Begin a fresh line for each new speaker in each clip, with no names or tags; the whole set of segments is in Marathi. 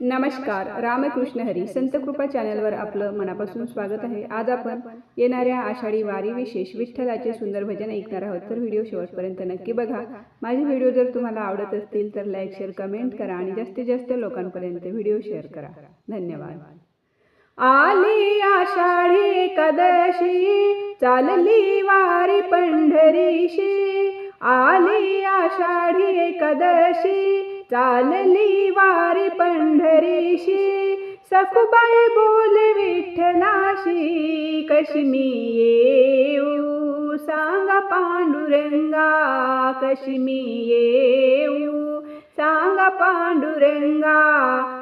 नमस्कार रामकृष्ण हरी. संत कृपा चॅनलवर आपलं मनापासून स्वागत आहे. आज आपण येणाऱ्या आषाढी वारी विशेष विठ्ठलाचे सुंदर भजन ऐकणार आहोत. तर व्हिडिओ शेवटपर्यंत नक्की बघा. माझे व्हिडिओ जर तुम्हाला आवडत असतील तर लाईक शेअर कमेंट करा आणि जास्तीत जास्त लोकांपर्यंत व्हिडिओ शेअर करा. धन्यवाद. आली आषाढी एकादशी चालली वारी पंढरीशी. आली आषाढी एकादशी चालली वारी पंढरीशी सखुबाई बोल विठ्ठलाशी कशी मी येऊ? सांगा पांडुरंगा कशी मी येऊ? सांगा पांडुरंगा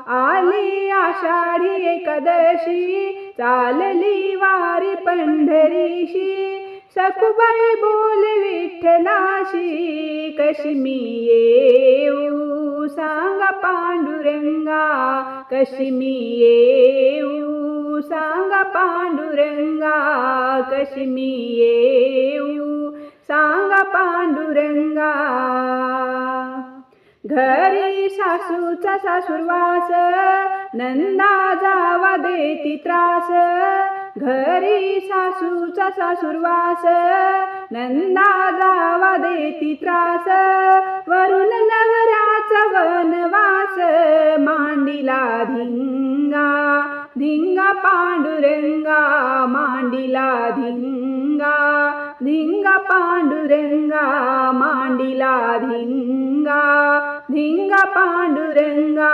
आली आषाढी एकादशी चालली वारी पंढरीशी सखुबाई बोल विठ्ठलाशी कशी मी येऊ. सांगा पांडुरंगा कशी मी येऊ. सांगा पांडुरंगा कशी मी येऊ. सांगा पांडुरंगा. घरी सासूचा सासूरवास नंदा जावा देती त्रास. घरी सासूचा सासूरवास नंदा जावा देती त्रास वरून नवऱ्याचा वनवास मांडीला धिंगा धिंगा पांडुरंगा मांडीला धिंगा धिंगा पांडुरंगा मांडीला धिंगा. धिंगा पांडुरंगा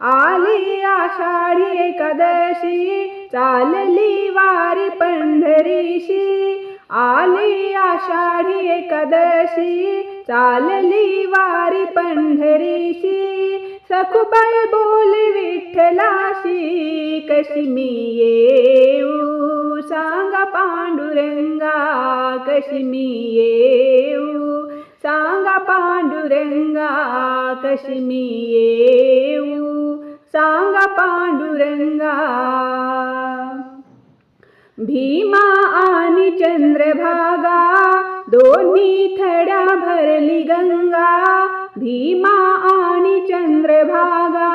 आली आषाढी एकादशी चालली वारी पंढरीशी आली आषाढी एकादशी चालली वारी पंढरीशी सखुबाई बोल विठ्ठलाशी कशी मी येऊ? सांगा पांडुरंगा कशी मी येऊ? सांगा पांडुरंगा कशी मी येऊ. सांगा पांडुरंगा. भीमा आणि चंद्रभागा दोन्ही थड्या भरली गंगा. भीमा आणि चंद्रभागा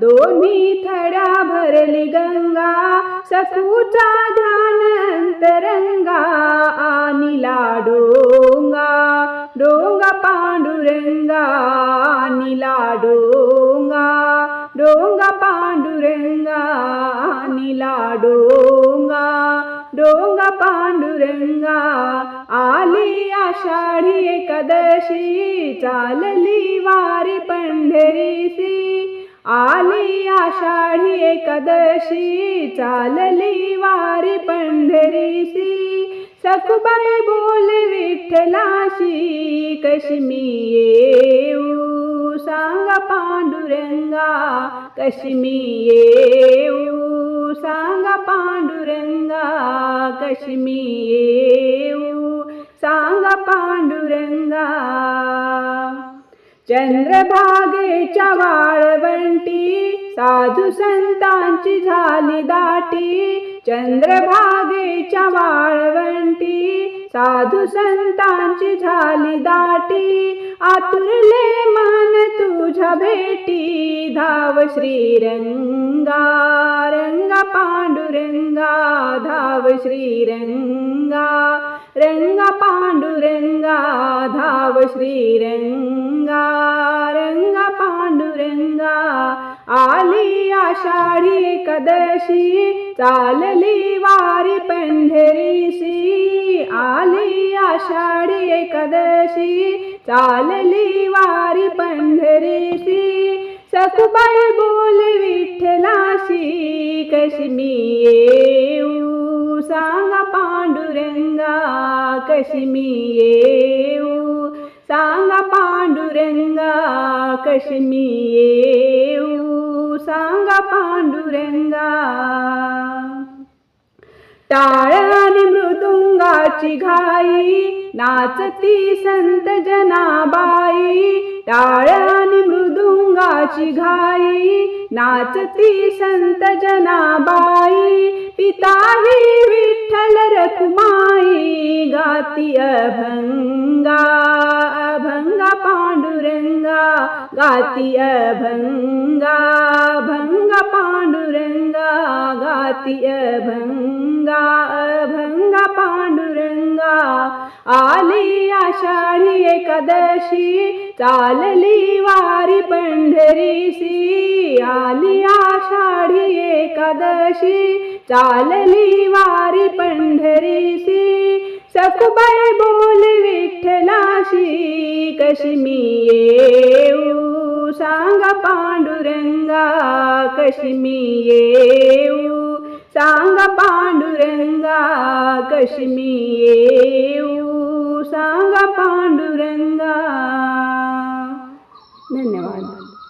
दोन्ही थड्या भरली गंगा. सखूचा ध्यान अंतरंगा आणि लाडोंगा. डोंगा पांडुरंगा आणि लाडोंगा डोंगा पांडुरंगा आणि लाडोंगा डोंगा पांडुरंगा आली आषाढी एकादशी चालली वारी पंढरीसी आली आषाढी एकादशी चालली वारी पंढरीसी सखुबाई बोल विठ्ठलाशी कशी मी येऊ? सांगा पांडुरंगा कशी मी येऊ? सांगा पांडुरंगा कशी मी येऊ? सांगा पांडुरंगा. चंद्रभागेच्या वाळवंटी साधू संतांची झाली दाटी चंद्रभागेच्या वाळवंटी. साधू संतांची झाली दाटी आतुरले मन तुझ्या भेटी. धाव श्रीरंगा रंगा पांडुरंगा धाव श्रीरंगा. रंगा पांडुरंगा धाव श्रीरंगा. रंगा पांडुरंगा आली आषाढी कदशी चालली वारी पंढरीशी. आली आषाढी एकादशी चालली वारी पंढरीशी. सखुबाई बोल विठ्ठलाशी कशी मी येऊ? सांगा पांडुरंगा कशी मी येऊ? सांगा पांडुरंगा कशी मी येऊ. सांगा पांडुरंगा. टाळ आणि मृदुंगाची घाई नाचती संत जनाबाई. टाळ आणि मृदुंगाची घाई नाचती संत जनाबाई. पिताही विठ्ठल रखुमाई गाती अभंगा अभंगा. पांडुरंगा गाती भंगा भंग पांडुरंगा गाती भंगा भंगा पांडुरंगा. आली आषाढी एकादशी चालली वारी पंढरीशी. आली आषाढी एकादशी चालली वारी पंढरीशी. सखुबाई बोल विठ्ठलाशी कशी मी येऊ? सांगा पांडुरंगा कशी मी येऊ? सांगा पांडुरंगा कशी मी येऊ? सांगा पांडुरंगा. धन्यवाद.